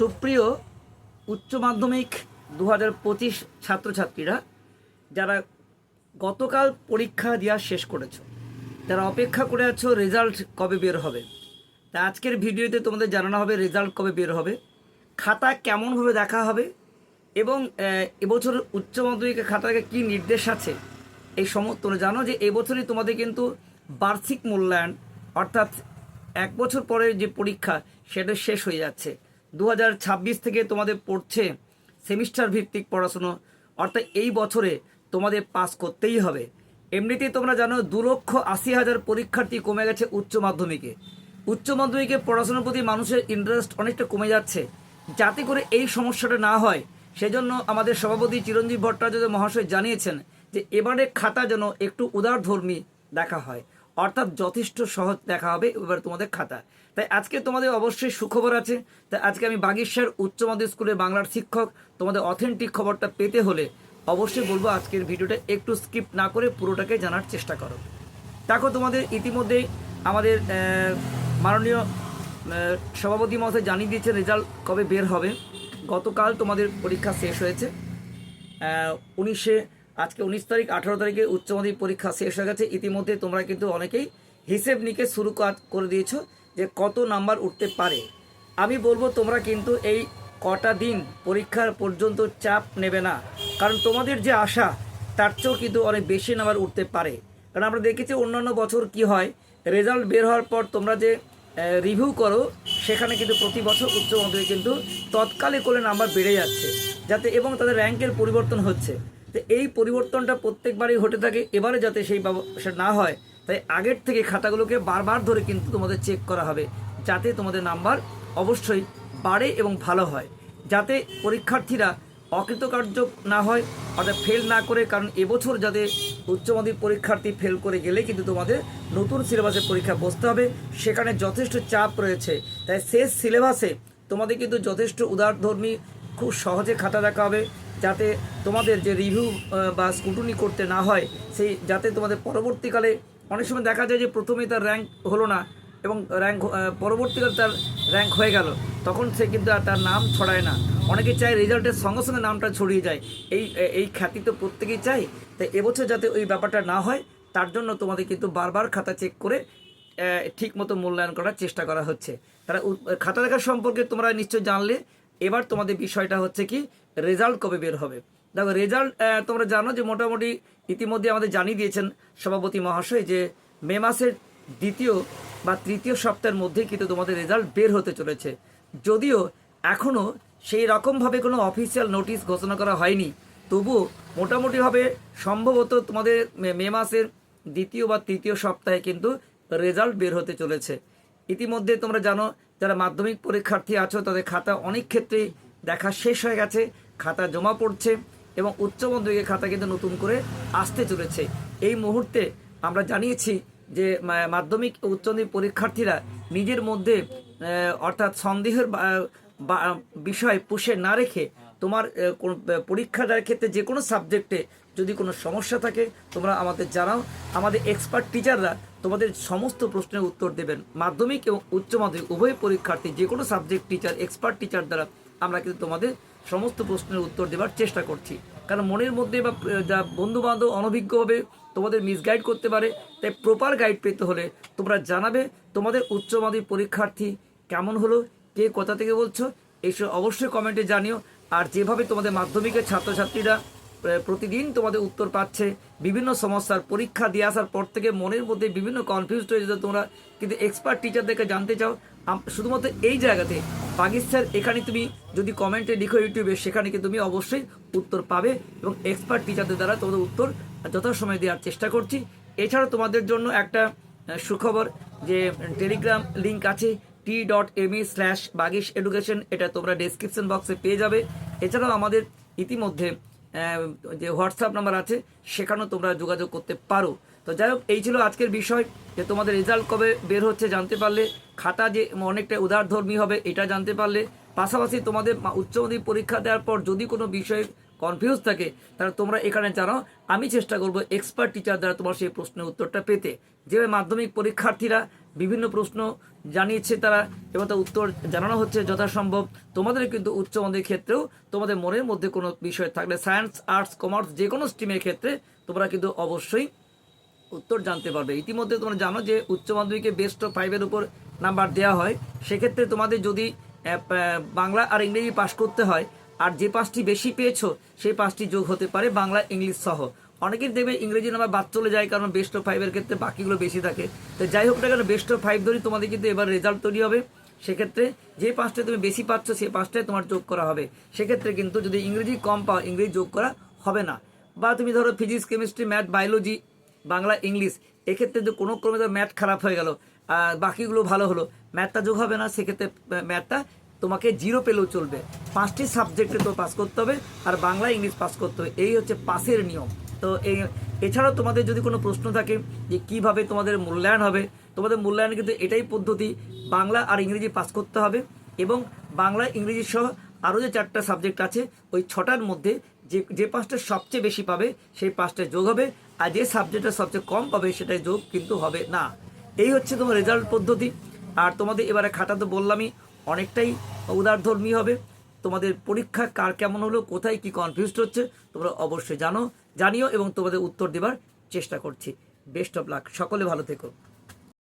সুপ্রিয় উচ্চ মাধ্যমিক দু হাজার পঁচিশ ছাত্রছাত্রীরা, যারা গতকাল পরীক্ষা দেওয়া শেষ করেছ যারা অপেক্ষা করে আছো রেজাল্ট কবে বের হবে। তা আজকের ভিডিওতে তোমাদের জানানো হবে রেজাল্ট কবে বের হবে, খাতা কেমনভাবে দেখা হবে, এবং এবছর উচ্চ মাধ্যমিকের খাতাকে কী নির্দেশ আছে, এই সমস্ত জানো যে এবছরই তোমাদের কিন্তু বার্ষিক মূল্যায়ন, অর্থাৎ এক বছর পরে যে পরীক্ষা, সেটা শেষ হয়ে যাচ্ছে। দু হাজার ছাব্বিশ থেকে তোমাদের পড়ছে সেমিস্টার ভিত্তিক পড়াশুনো। অর্থাৎ এই বছরে তোমাদের পাস করতেই হবে। এমনিতেই তোমরা জানো, দু লক্ষ আশি হাজার পরীক্ষার্থী কমে গেছে উচ্চ মাধ্যমিকে। উচ্চ মাধ্যমিকে পড়াশোনার প্রতি মানুষের ইন্টারেস্ট অনেকটা কমে যাচ্ছে। যাতে করে এই সমস্যাটা না হয়, সেজন্য আমাদের সভাপতি চিরঞ্জীব ভট্টাচার্য মহাশয় জানিয়েছেন যে এবারে খাতা যেন একটু উদারধর্মী দেখা হয়। অর্থাৎ যথেষ্ট সহজ দেখা হবে এবার তোমাদের খাতা তাই আজকে তোমাদের অবশ্যই সুখবর আছে। তাই আজকে আমি বাগেশ্বর উচ্চ মাধ্যমিক স্কুলের বাংলার শিক্ষক, তোমাদের অথেন্টিক খবরটা পেতে হলে অবশ্যই বলব আজকের ভিডিওটা একটু স্কিপ না করে পুরোটাকে জানার চেষ্টা করো। দেখো তোমাদের ইতিমধ্যেই আমাদের মাননীয় সভাপতি মহাশয় জানিয়ে দিয়েছে রেজাল্ট কবে বের হবে। গতকাল তোমাদের পরীক্ষা শেষ হয়েছে। উনিশে আজকে উনিশ তারিখ, আঠারো তারিখে উচ্চ মাধ্যমিক পরীক্ষা শেষ হয়ে গেছে। ইতিমধ্যে তোমরা কিন্তু অনেকেই হিসেব নিকে শুরু করে দিয়েছ যে কত নাম্বার উঠতে পারে। আমি বলব তোমরা কিন্তু এই কটা দিন পরীক্ষার পর্যন্ত চাপ নেবে না। কারণ তোমাদের যে আশা, তার চেয়েও কিন্তু অনেক বেশি নাম্বার উঠতে পারে। কারণ আমরা দেখেছি অন্যান্য বছর কি হয়, রেজাল্ট বের হওয়ার পর তোমরা যে রিভিউ করো, সেখানে কিন্তু প্রতি বছর উচ্চ মাধ্যমিক কিন্তু তৎকালে করে নাম্বার বেড়ে যাচ্ছে। যাতে এবং তাদের র্যাঙ্কের পরিবর্তন হচ্ছে। তো এই পরিবর্তনটা প্রত্যেকবারই ঘটে থাকে। এবারে যাতে সেই ব্যবসা না হয়, তাই আগের থেকে খাতাগুলোকে বারবার ধরে কিন্তু তোমাদের চেক করা হবে, যাতে তোমাদের নাম্বার অবশ্যই বাড়ে এবং ভালো হয়। যাতে পরীক্ষার্থীরা অকৃতকার্য না হয়, অর্থাৎ ফেল না করে, কারণ এবছর যাতে উচ্চ মাধ্যমিক পরীক্ষার্থী ফেল করে গেলে কিন্তু তোমাদের নতুন সিলেবাসে পরীক্ষা বসতে হবে। সেখানে যথেষ্ট চাপ রয়েছে, তাই শেষ সিলেবাসে তোমাদের কিন্তু যথেষ্ট উদারধর্মী খুব সহজে খাতা দেখা হবে, যাতে তোমাদের যে রিভিউ বা স্কুটুনি করতে না হয়, সেই যাতে তোমাদের পরবর্তীকালে অনেক সময় দেখা যায় যে প্রথমেই তার র্যাঙ্ক হলো না এবং র্যাঙ্ক পরবর্তীকালে তার র্যাঙ্ক হয়ে গেল, তখন সে কিন্তু আর তার নাম ছড়ায় না। অনেকে চায় রেজাল্টের সঙ্গে সঙ্গে নামটা ছড়িয়ে যায়। এই এই খ্যাতি তো প্রত্যেকেই চাই তাই এবছর যাতে ওই ব্যাপারটা না হয়, তার জন্য তোমাদের কিন্তু বারবার খাতা চেক করে ঠিক মতো মূল্যায়ন করার চেষ্টা করা হচ্ছে। তারা খাতা দেখা সম্পর্কে তোমরা নিশ্চয় জানলে এবার তোমাদের বিষয়টা হচ্ছে কি রেজাল্ট কবে বের হবে? দেখো রেজাল্ট তোমরা জানো যে মোটামুটি ইতিমধ্যে আমাদের জানিয়ে দিয়েছেন সভাপতি মহাশয় যে মে মাসের দ্বিতীয় বা তৃতীয় সপ্তাহের মধ্যেই কিন্তু তোমাদের রেজাল্ট বের হতে চলেছে। যদিও এখনও সেই রকমভাবে কোনো অফিসিয়াল নোটিশ ঘোষণা করা হয়নি, তবুও মোটামুটিভাবে সম্ভবত তোমাদের মে মাসের দ্বিতীয় বা তৃতীয় সপ্তাহে কিন্তু রেজাল্ট বের হতে চলেছে। ইতিমধ্যে তোমরা জানো যারা মাধ্যমিক পরীক্ষার্থী আছো তাদের খাতা অনেক ক্ষেত্রেই দেখা শেষ হয়ে গেছে খাতা জমা পড়ছে এবং উচ্চ মাধ্যমিকের খাতা কিন্তু নতুন করে আসতে চলেছে। এই মুহূর্তে আমরা জানিয়েছি যে মাধ্যমিক উচ্চ মাধ্যমিক পরীক্ষার্থীরা নিজের মধ্যে অর্থাৎ সন্দেহের বিষয় পুষে না রেখে তোমার আহ, পরীক্ষা দেওয়ার ক্ষেত্রে যে কোনো সাবজেক্টে যদি কোনো সমস্যা থাকে, তোমরা আমাদের জানাও। আমাদের এক্সপার্ট টিচাররা তোমাদের সমস্ত প্রশ্নের উত্তর দেবেন। মাধ্যমিক এবং উচ্চ মাধ্যমিক, উভয় পরীক্ষার্থী, যে কোনো সাবজেক্ট টিচার এক্সপার্ট টিচার দ্বারা আমরা কিন্তু তোমাদের সমস্ত প্রশ্নের উত্তর দেওয়ার চেষ্টা করছি। কারণ মনের মধ্যে বা যা বন্ধু বান্ধব অনভিজ্ঞভাবে তোমাদের মিসগাইড করতে পারে। তাই প্রপার গাইড পেতে হলে তোমরা জানাবে তোমাদের উচ্চ মাধ্যমিক পরীক্ষার্থী কেমন হলো, কে কোথা থেকে বলছো এইসব অবশ্যই কমেন্টে জানিও। আর যেভাবে তোমাদের মাধ্যমিকের ছাত্রছাত্রীরা প্রতিদিন তোমাদের উত্তর পাচ্ছে, বিভিন্ন সমস্যার পরীক্ষা দিয়ে আসার পর থেকে মনের মধ্যে বিভিন্ন কনফিউজ হয়ে যেত তোমরা। কিন্তু এক্সপার্ট টিচারদেরকে জানতে চাও শুধুমাত্র এই জায়গাতে পাকিস্তান, এখানে তুমি যদি কমেন্টে লিখো ইউটিউবে, সেখানে তুমি অবশ্যই উত্তর পাবে এবং এক্সপার্ট টিচারদের দ্বারা তোমাদের উত্তর যথাসময়ে দেওয়ার চেষ্টা করছি। এছাড়া তোমাদের জন্য একটা সুখবর যে টেলিগ্রাম লিংক আছে T dot M E slash Bagish education এটা তোমরা ডেসক্রিপশন বক্সে পেয়ে যাবে। এছাড়াও আমাদের ইতিমধ্যে যে হোয়াটসঅ্যাপ নাম্বার আছে, সেখানেও তোমরা যোগাযোগ করতে পারো। তো যাই হোক, এই ছিল আজকের বিষয় যে তোমাদের রেজাল্ট কবে বের হচ্ছে জানতে পারলে, খাতা যে অনেকটা উদারধর্মী হবে, এটা জানতে পারলে। পাশাপাশি তোমাদের উচ্চ মাধ্যমিক পরীক্ষা দেওয়ার পর যদি কোনো বিষয়ে কনফিউজ থাকে, তাহলে তোমরা এখানে জানাও। আমি চেষ্টা করব এক্সপার্ট টিচার দ্বারা তোমার সেই প্রশ্নের উত্তরটা পেতে। যেভাবে মাধ্যমিক পরীক্ষার্থীরা বিভিন্ন প্রশ্ন জানিয়েছে তারা এবং তার উত্তর জানানো হচ্ছে যথাসম্ভব। তোমাদের কিন্তু উচ্চ মাধ্যমিক ক্ষেত্রেও তোমাদের মনের মধ্যে কোনো বিষয় থাকলে সায়েন্স আর্টস কমার্স যে কোনো স্ট্রিমের ক্ষেত্রে তোমরা কিন্তু অবশ্যই উত্তর জানতে পারবে। ইতিমধ্যে তোমরা জানো যে উচ্চ মাধ্যমিকে বেস্ট অফ ফাইভের উপর নাম্বার দেওয়া হয়। সেক্ষেত্রে তোমাদের যদি বাংলা আর ইংরেজি পাশ করতে হয়, আর যে পাঁচটি বেশি পেয়েছ, সেই পাঁচটি যোগ হতে পারে বাংলা, ইংলিশ সহ। অনেকের দেখবে ইংরেজি নাম্বার বাদ চলে যায় কারণ বেস্ট অফ ফাইভের ক্ষেত্রে বাকিগুলো বেশি থাকে। তো যাই হোক না কেন বেস্ট অফ ফাইভ ধরি তোমাদের কিন্তু এবার রেজাল্ট তৈরি হবে। সেক্ষেত্রে যে পাঁচটা তুমি বেশি পাচ্ছ সেই পাঁচটায় তোমার যোগ করা হবে। সেক্ষেত্রে কিন্তু যদি ইংরেজি কম পাও, ইংরেজি যোগ করা হবে না। বা তুমি ধরো physics chemistry math biology Bangla English এক্ষেত্রে যদি কোনো ক্রমে তো ম্যাথ খারাপ হয়ে গেল আর বাকিগুলো ভালো হলো ম্যাথটা যোগ হবে না, সেক্ষেত্রে ম্যাথটা তোমাকে জিরো পেলেও চলবে। পাঁচটি সাবজেক্টে তো পাস করতে হবে, আর বাংলা ইংলিশ পাস করতে হবে। এই হচ্ছে পাসের নিয়ম। তো এই এছাড়াও তোমাদের যদি কোনো প্রশ্ন থাকে যে কীভাবে তোমাদের মূল্যায়ন হবে, তোমাদের মূল্যায়ন কিন্তু এটাই পদ্ধতি, বাংলা আর ইংরেজি পাস করতে হবে এবং বাংলা, ইংরেজি সহ আরও যে চারটা সাবজেক্ট আছে, ওই ছটার মধ্যে যে যে পাঁচটা সবচেয়ে বেশি পাবে, সেই পাঁচটা যোগ হবে আর যে সাবজেক্টটা সবচেয়ে কম পাবে সেটাই যোগ কিন্তু হবে না। এই হচ্ছে তোমার রেজাল্ট পদ্ধতি। আর তোমাদের এবারে খাতা তো বললামই, অনেকটাই উদারধর্মী হবে। তোমাদের পরীক্ষা কার কেমন হলো, কোথায় কি কনফিউজড হচ্ছে, তোমরা অবশ্যই জানো। জানিও এবং তোমাদের উত্তর দেবার চেষ্টা করছি। বেস্ট অফ লাক সকলে ভালো থেকো।